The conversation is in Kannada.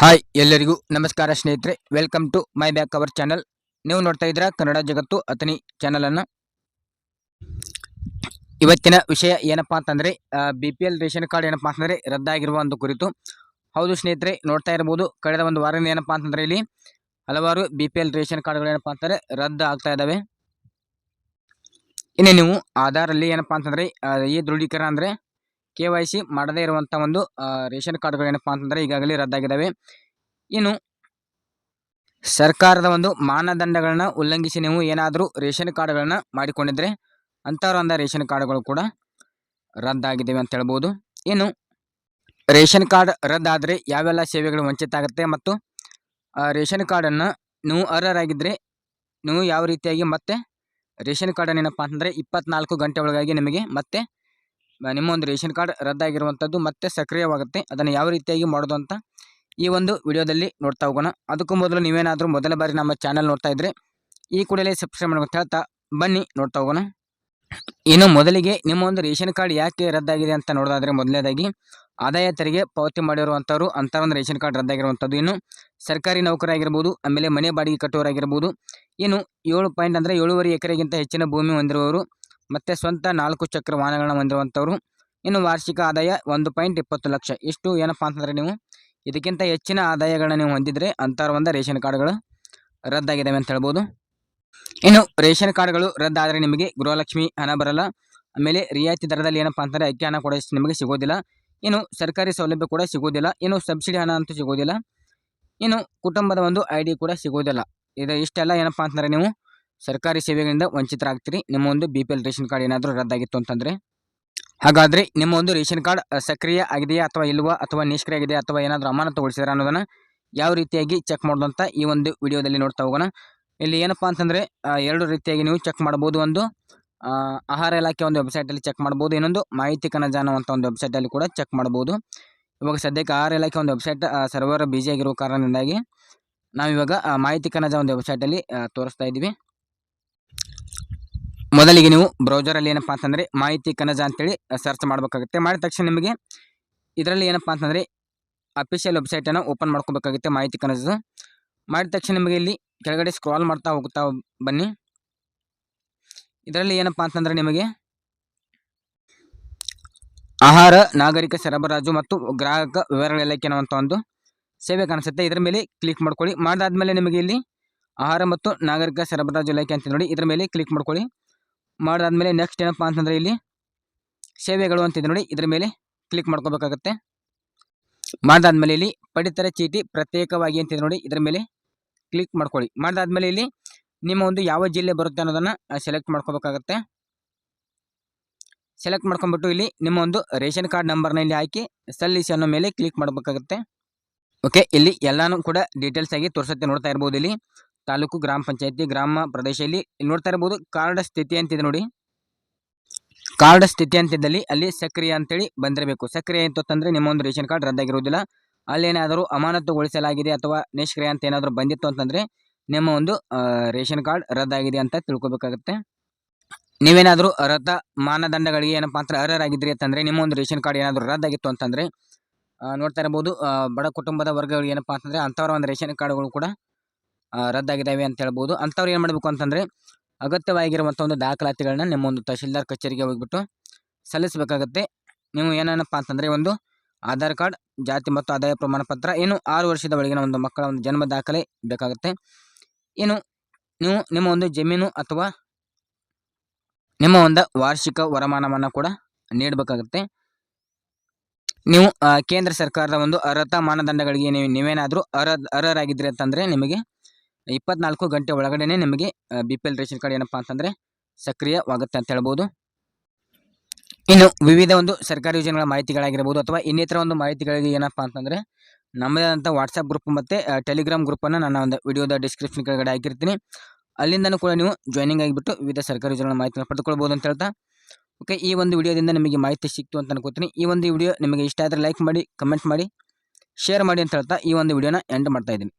ಹಾಯ್, ಎಲ್ಲರಿಗೂ ನಮಸ್ಕಾರ ಸ್ನೇಹಿತರೆ. Welcome to my back our channel ನೀವು ನೋಡ್ತಾ ಇದ್ದೀರಾ ಕನ್ನಡ ಜಗತ್ತು ಅತನಿ ಚಾನಲನ್ನು ಇವತ್ತಿನ ವಿಷಯ ಏನಪ್ಪಾ ಅಂತಂದರೆ B P L ration card ಏನಪ್ಪಾ ಅಂತಂದರೆ ರದ್ದಾಗಿರುವ ಒಂದು ಕುರಿತು. ಹೌದು ಸ್ನೇಹಿತರೆ, ನೋಡ್ತಾ ಇರ್ಬೋದು. ಕಳೆದ ಒಂದು ವಾರದಿಂದ ಏನಪ್ಪಾ ಅಂತಂದರೆ ಇಲ್ಲಿ ಹಲವಾರು ಬಿ ಪಿ ಎಲ್ ರೇಷನ್ ಕಾರ್ಡ್ಗಳು ಏನಪ್ಪಾ ಅಂತಂದರೆ ರದ್ದು ಆಗ್ತಾ ಇದ್ದಾವೆ ಇನ್ನು ನೀವು ಆಧಾರಲ್ಲಿ ಏನಪ್ಪಾ ಅಂತಂದರೆ ಈ ದೃಢೀಕರಣ ಅಂದರೆ ಕೆ ವೈ ಸಿ ಮಾಡದೇ ಇರುವಂಥ ಒಂದು ರೇಷನ್ ಕಾರ್ಡ್ಗಳು ಏನಪ್ಪಾ ಅಂತಂದರೆ ಈಗಾಗಲೇ ರದ್ದಾಗಿದ್ದಾವೆ ಇನ್ನು ಸರ್ಕಾರದ ಒಂದು ಮಾನದಂಡಗಳನ್ನು ಉಲ್ಲಂಘಿಸಿ ನೀವು ಏನಾದರೂ ರೇಷನ್ ಕಾರ್ಡ್ಗಳನ್ನ ಮಾಡಿಕೊಂಡಿದ್ರೆ ಅಂಥವ್ರಂಥ ರೇಷನ್ ಕಾರ್ಡ್ಗಳು ಕೂಡ ರದ್ದಾಗಿದ್ದಾವೆ ಅಂತ ಹೇಳ್ಬೋದು. ಇನ್ನು ರೇಷನ್ ಕಾರ್ಡ್ ರದ್ದಾದರೆ ಯಾವೆಲ್ಲ ಸೇವೆಗಳು ವಂಚಿತ ಆಗುತ್ತೆ ಮತ್ತು ರೇಷನ್ ಕಾರ್ಡನ್ನು ನೀವು ಅರ್ಹರಾಗಿದ್ದರೆ ನೀವು ಯಾವ ರೀತಿಯಾಗಿ ಮತ್ತೆ ರೇಷನ್ ಕಾರ್ಡನ್ನು ಏನಪ್ಪ ಅಂತಂದರೆ ಇಪ್ಪತ್ನಾಲ್ಕು ಗಂಟೆ ಒಳಗಾಗಿ ನಿಮಗೆ ಮತ್ತೆ ನಿಮ್ಮ ಒಂದು ರೇಷನ್ ಕಾರ್ಡ್ ರದ್ದಾಗಿರುವಂಥದ್ದು ಮತ್ತೆ ಸಕ್ರಿಯವಾಗುತ್ತೆ. ಅದನ್ನು ಯಾವ ರೀತಿಯಾಗಿ ಮಾಡೋದು ಅಂತ ಈ ಒಂದು ವಿಡಿಯೋದಲ್ಲಿ ನೋಡ್ತಾ ಹೋಗೋಣ. ಅದಕ್ಕೂ ಮೊದಲು ನೀವೇನಾದರೂ ಮೊದಲ ಬಾರಿ ನಮ್ಮ ಚಾನಲ್ ನೋಡ್ತಾ ಇದ್ದರೆ ಈ ಕೂಡಲೇ ಸಬ್ಸ್ಕ್ರೈಬ್ ಮಾಡ್ಕೊಂಡು ಹೇಳ್ತಾ ಬನ್ನಿ, ನೋಡ್ತಾ ಹೋಗೋಣ. ಇನ್ನು ಮೊದಲಿಗೆ ನಿಮ್ಮ ಒಂದು ರೇಷನ್ ಕಾರ್ಡ್ ಯಾಕೆ ರದ್ದಾಗಿದೆ ಅಂತ ನೋಡೋದಾದರೆ ಮೊದಲನೇದಾಗಿ ಆದಾಯ ತೆರಿಗೆ ಪಾವತಿ ಮಾಡಿರುವಂಥವ್ರು ಅಂಥ ಒಂದು ರೇಷನ್ ಕಾರ್ಡ್ ರದ್ದಾಗಿರುವಂಥದ್ದು. ಇನ್ನು ಸರ್ಕಾರಿ ನೌಕರಾಗಿರ್ಬೋದು ಆಮೇಲೆ ಮನೆ ಬಾಡಿಗೆ ಕಟ್ಟೋರಾಗಿರ್ಬೋದು ಇನ್ನು ಏಳು ಪಾಯಿಂಟ್ ಅಂದರೆ ಏಳುವರೆ ಎಕರೆಗಿಂತ ಹೆಚ್ಚಿನ ಭೂಮಿ ಹೊಂದಿರುವವರು ಮತ್ತು ಸ್ವಂತ ನಾಲ್ಕು ಚಕ್ರ ವಾಹನಗಳನ್ನು ಹೊಂದಿರುವಂಥವ್ರು. ಇನ್ನು ವಾರ್ಷಿಕ ಆದಾಯ ಒಂದು ಪಾಯಿಂಟ್ ಇಪ್ಪತ್ತು ಲಕ್ಷ. ಇಷ್ಟು ಏನಪ್ಪ ಅಂತಂದರೆ ನೀವು ಇದಕ್ಕಿಂತ ಹೆಚ್ಚಿನ ಆದಾಯಗಳನ್ನು ನೀವು ಹೊಂದಿದ್ರೆ ಅಂಥವ್ರ ಒಂದು ರೇಷನ್ ಕಾರ್ಡ್ಗಳು ರದ್ದಾಗಿದ್ದಾವೆ ಅಂತ ಹೇಳ್ಬೋದು. ಇನ್ನು ರೇಷನ್ ಕಾರ್ಡ್ಗಳು ರದ್ದಾದರೆ ನಿಮಗೆ ಗೃಹಲಕ್ಷ್ಮಿ ಹಣ ಬರಲ್ಲ. ಆಮೇಲೆ ರಿಯಾಯಿತಿ ದರದಲ್ಲಿ ಏನಪ್ಪ ಅಂತಂದರೆ ಅಕ್ಕಿ ಹಣ ಕೂಡ ನಿಮಗೆ ಸಿಗೋದಿಲ್ಲ. ಇನ್ನು ಸರ್ಕಾರಿ ಸೌಲಭ್ಯ ಕೂಡ ಸಿಗೋದಿಲ್ಲ. ಇನ್ನು ಸಬ್ಸಿಡಿ ಹಣ ಅಂತೂ ಸಿಗೋದಿಲ್ಲ. ಇನ್ನು ಕುಟುಂಬದ ಒಂದು ಐ ಕೂಡ ಸಿಗೋದಿಲ್ಲ. ಇದು ಇಷ್ಟೆಲ್ಲ ಏನಪ್ಪ ಅಂತಂದರೆ ನೀವು ಸರ್ಕಾರಿ ಸೇವೆಗಳಿಂದ ವಂಚಿತರಾಗ್ತೀರಿ. ನಿಮ್ಮ ಒಂದು B P L ration card ಏನಾದರೂ ರದ್ದಾಗಿತ್ತು ಅಂತಂದರೆ? ಹಾಗಾದರೆ ನಿಮ್ಮ ಒಂದು ರೇಷನ್ ಕಾರ್ಡ್ ಸಕ್ರಿಯ ಆಗಿದೆಯಾ ಅಥವಾ ಇಲ್ವಾ ಅಥವಾ ನಿಷ್ಕ್ರಿಯ ಆಗಿದೆಯಾ ಅಥವಾ ಏನಾದರೂ ಅಮಾನತುಗೊಳಿಸಿದ್ರೆ ಅನ್ನೋದನ್ನು ಯಾವ ರೀತಿಯಾಗಿ ಚೆಕ್ ಮಾಡೋದು ಅಂತ ಈ ಒಂದು ವಿಡಿಯೋದಲ್ಲಿ ನೋಡ್ತಾ ಹೋಗೋಣ. ಇಲ್ಲಿ ಏನಪ್ಪ ಅಂತಂದರೆ ಎರಡು ರೀತಿಯಾಗಿ ನೀವು ಚೆಕ್ ಮಾಡ್ಬೋದು. ಒಂದು ಆಹಾರ ಇಲಾಖೆ ಒಂದು ವೆಬ್ಸೈಟಲ್ಲಿ ಚೆಕ್ ಮಾಡ್ಬೋದು. ಇನ್ನೊಂದು, ಮಾಹಿತಿ ಕನಜ ಅಂತ ಒಂದು ವೆಬ್ಸೈಟಲ್ಲಿ ಕೂಡ ಚೆಕ್ ಮಾಡ್ಬೋದು. ಇವಾಗ ಸದ್ಯಕ್ಕೆ ಆಹಾರ ಇಲಾಖೆ ಒಂದು ವೆಬ್ಸೈಟ್ ಸರ್ವರ್ ಬಿಜಿ ಆಗಿರೋ ಕಾರಣದಿಂದಾಗಿ ನಾವಿವಾಗ ಮಾಹಿತಿ ಕನಜ ಒಂದು ವೆಬ್ಸೈಟಲ್ಲಿ ತೋರಿಸ್ತಾ ಇದ್ದೀವಿ. ಮೊದಲಿಗೆ ನೀವು ಬ್ರೌಸರಲ್ಲಿ ಏನಪ್ಪಾ ಅಂತಂದರೆ ಮಾಹಿತಿ ಕನಜ ಅಂತೇಳಿ ಸರ್ಚ್ ಮಾಡಬೇಕಾಗುತ್ತೆ. ಮಾಡಿದ ತಕ್ಷಣ ನಿಮಗೆ ಇದರಲ್ಲಿ ಏನಪ್ಪಾ ಅಂತಂದರೆ ಅಫಿಷಿಯಲ್ ವೆಬ್ಸೈಟನ್ನು ಓಪನ್ ಮಾಡ್ಕೋಬೇಕಾಗುತ್ತೆ ಮಾಹಿತಿ ಕನಜದು ಮಾಡಿದ ತಕ್ಷಣ ನಿಮಗೆ ಇಲ್ಲಿ ಕೆಳಗಡೆ ಸ್ಕ್ರಾಲ್ ಮಾಡ್ತಾ ಹೋಗ್ತಾ ಬನ್ನಿ. ಇದರಲ್ಲಿ ಏನಪ್ಪಾ ಅಂತಂದರೆ ನಿಮಗೆ ಆಹಾರ, ನಾಗರಿಕ ಸರಬರಾಜು ಮತ್ತು ಗ್ರಾಹಕ ವಿವರಗಳ ಇಲಾಖೆ ಅನ್ನುವಂಥ ಒಂದು ಸೇವೆ ಕಾಣಿಸುತ್ತೆ. ಇದರ ಮೇಲೆ ಕ್ಲಿಕ್ ಮಾಡ್ಕೊಳ್ಳಿ. ಮಾಡಿದಾದ್ಮೇಲೆ ನಿಮಗೆ ಇಲ್ಲಿ ಆಹಾರ ಮತ್ತು ನಾಗರಿಕ ಸರಬರಾಜು ಇಲಾಖೆ ಅಂತ ನೋಡಿ, ಇದರ ಮೇಲೆ ಕ್ಲಿಕ್ ಮಾಡ್ಕೊಳ್ಳಿ. ಮಾಡಾದ್ಮೇಲೆ ನೆಕ್ಸ್ಟ್ ಏನಪ್ಪ ಅಂತಂದರೆ ಇಲ್ಲಿ ಸೇವೆಗಳು ಅಂತಿದೆ ನೋಡಿ, ಇದರ ಮೇಲೆ ಕ್ಲಿಕ್ ಮಾಡ್ಕೋಬೇಕಾಗತ್ತೆ. ಮೇಲೆ ಇಲ್ಲಿ ಪಡಿತರ ಚೀಟಿ ಪ್ರತ್ಯೇಕವಾಗಿ ಅಂತಿದೆ ನೋಡಿ, ಇದರ ಮೇಲೆ ಕ್ಲಿಕ್ ಮಾಡ್ಕೊಳ್ಳಿ. ಮಾಡಿದಾದ್ಮೇಲೆ ಇಲ್ಲಿ ನಿಮ್ಮ ಒಂದು ಯಾವ ಜಿಲ್ಲೆ ಬರುತ್ತೆ ಅನ್ನೋದನ್ನು ಸೆಲೆಕ್ಟ್ ಮಾಡ್ಕೋಬೇಕಾಗತ್ತೆ. ಸೆಲೆಕ್ಟ್ ಮಾಡ್ಕೊಂಡ್ಬಿಟ್ಟು ಇಲ್ಲಿ ನಿಮ್ಮ ಒಂದು ರೇಷನ್ ಕಾರ್ಡ್ ನಂಬರ್ನ ಇಲ್ಲಿ ಹಾಕಿ ಸಲ್ಲಿಸಿ ಅನ್ನೋ ಮೇಲೆ ಕ್ಲಿಕ್ ಮಾಡಬೇಕಾಗುತ್ತೆ. ಓಕೆ ಇಲ್ಲಿ ಎಲ್ಲಾನು ಕೂಡ ಡೀಟೇಲ್ಸ್ ಆಗಿ ತೋರಿಸುತ್ತೆ ನೋಡ್ತಾ ಇರ್ಬೋದು ಇಲ್ಲಿ. ತಾಲೂಕು ಗ್ರಾಮ ಪಂಚಾಯತಿ ಗ್ರಾಮ ಪ್ರದೇಶದಲ್ಲಿ ಇಲ್ಲಿ ನೋಡ್ತಾ ಇರ್ಬೋದು. ಕಾರ್ಡ್ ಸ್ಥಿತಿ ಅಂತಿದೆ ನೋಡಿ. ಕಾರ್ಡ್ ಸ್ಥಿತಿ ಅಂತಿದ್ದಲ್ಲಿ ಅಲ್ಲಿ ಸಕ್ರಿಯ ಅಂತೇಳಿ ಬಂದಿರಬೇಕು. ಸಕ್ರಿಯ ಅಂತಂದ್ರೆ ನಿಮ್ಮ ಒಂದು ರೇಷನ್ ಕಾರ್ಡ್ ರದ್ದಾಗಿರುವುದಿಲ್ಲ. ಅಲ್ಲೇನಾದರೂ ಅಮಾನತುಗೊಳಿಸಲಾಗಿದೆ ಅಥವಾ ನಿಷ್ಕ್ರಿಯ ಅಂತ ಏನಾದರೂ ಬಂದಿತ್ತು ಅಂತಂದರೆ ನಿಮ್ಮ ಒಂದು ರೇಷನ್ ಕಾರ್ಡ್ ರದ್ದಾಗಿದೆ ಅಂತ ತಿಳ್ಕೊಬೇಕಾಗುತ್ತೆ. ನೀವೇನಾದರೂ ಅರ್ಹತಾ ಮಾನದಂಡಗಳಿಗೆ ಏನಪ್ಪ ಅಂತ ಅರ್ಹರಾಗಿದ್ರಿ ಅಂತಂದರೆ ನಿಮ್ಮ ಒಂದು ರೇಷನ್ ಕಾರ್ಡ್ ಏನಾದರೂ ರದ್ದಾಗಿತ್ತು ಅಂತಂದರೆ ನೋಡ್ತಾ ಇರ್ಬೋದು ಬಡ ಕುಟುಂಬದ ವರ್ಗಗಳು ಏನಪ್ಪ ಅಂತಂದರೆ ಅಂಥವ್ರ ಒಂದು ರೇಷನ್ ಕಾರ್ಡ್ಗಳು ಕೂಡ ರದ್ದಾಗಿದ್ದಾವೆ ಅಂತ ಹೇಳ್ಬೋದು. ಅಂಥವ್ರು ಏನು ಮಾಡಬೇಕು ಅಂತಂದರೆ ಅಗತ್ಯವಾಗಿರುವಂಥ ಒಂದು ದಾಖಲಾತಿಗಳನ್ನ ನಿಮ್ಮ ಒಂದು ತಹಶೀಲ್ದಾರ್ ಕಚೇರಿಗೆ ಹೋಗಿಬಿಟ್ಟು ಸಲ್ಲಿಸಬೇಕಾಗತ್ತೆ. ನೀವು ಏನೇನಪ್ಪ ಅಂತಂದರೆ ಒಂದು ಆಧಾರ್ ಕಾರ್ಡ್, ಜಾತಿ ಮತ್ತು ಆದಾಯ ಪ್ರಮಾಣ ಪತ್ರ, ಏನು ಆರು ವರ್ಷದ ಒಳಗಿನ ಒಂದು ಮಕ್ಕಳ ಒಂದು ಜನ್ಮ ದಾಖಲೆ ಬೇಕಾಗುತ್ತೆ. ಏನು ನೀವು ನಿಮ್ಮ ಒಂದು ಜಮೀನು ಅಥವಾ ನಿಮ್ಮ ಒಂದು ವಾರ್ಷಿಕ ವರಮಾನವನ್ನು ಕೂಡ ನೀಡಬೇಕಾಗುತ್ತೆ. ನೀವು ಕೇಂದ್ರ ಸರ್ಕಾರದ ಒಂದು ಅರ್ಹತಾ ಮಾನದಂಡಗಳಿಗೆ ನೀವು ನೀವೇನಾದರೂ ಅರ್ಹ ಅರ್ಹರಾಗಿದ್ರಿ ಅಂತಂದರೆ ನಿಮಗೆ ಇಪ್ಪತ್ನಾಲ್ಕು ಗಂಟೆ ಒಳಗಡೆ ನಿಮಗೆ B P L ration card ಏನಪ್ಪ ಅಂತಂದರೆ ಸಕ್ರಿಯವಾಗುತ್ತೆ ಅಂತ ಹೇಳ್ಬೋದು. ಇನ್ನು ವಿವಿಧ ಒಂದು ಸರ್ಕಾರಿ ಯೋಜನೆಗಳ ಮಾಹಿತಿಗಳಾಗಿರ್ಬೋದು ಅಥವಾ ಇನ್ನಿತರ ಒಂದು ಮಾಹಿತಿಗಳಿಗೆ ಏನಪ್ಪ ಅಂತಂದರೆ ನಮ್ಮದೇ ಆದಂಥ ವಾಟ್ಸಪ್ ಗ್ರೂಪ್ ಮತ್ತು ಟೆಲಿಗ್ರಾಮ್ ಗ್ರೂಪನ್ನು ನನ್ನ ಒಂದು ವಿಡಿಯೋದ ಡಿಸ್ಕ್ರಿಪ್ಷನ್ ಕೆಳಗಡೆ ಹಾಕಿರ್ತೀನಿ. ಅಲ್ಲಿಂದನೂ ಕೂಡ ನೀವು ಜಾಯ್ನಿಂಗ್ ಆಗಿಬಿಟ್ಟು ವಿವಿಧ ಸರ್ಕಾರಿ ಯೋಜನೆಗಳ ಮಾಹಿತಿನ ಪಡೆದುಕೊಳ್ಬೋದು ಅಂತ ಹೇಳ್ತಾ. ಓಕೆ ಈ ಒಂದು ವಿಡಿಯೋದಿಂದ ನಿಮಗೆ ಮಾಹಿತಿ ಸಿಕ್ತು ಅಂತ ಅನ್ಕೋತೀನಿ. ಈ ಒಂದು ವಿಡಿಯೋ ನಿಮಗೆ ಇಷ್ಟ ಆದರೆ ಲೈಕ್ ಮಾಡಿ ಕಮೆಂಟ್ ಮಾಡಿ ಶೇರ್ ಮಾಡಿ ಅಂತ ಹೇಳ್ತಾ ಈ ಒಂದು ವಿಡಿಯೋನ ಎಂಡ್ ಮಾಡ್ತಾ ಇದ್ದೀನಿ.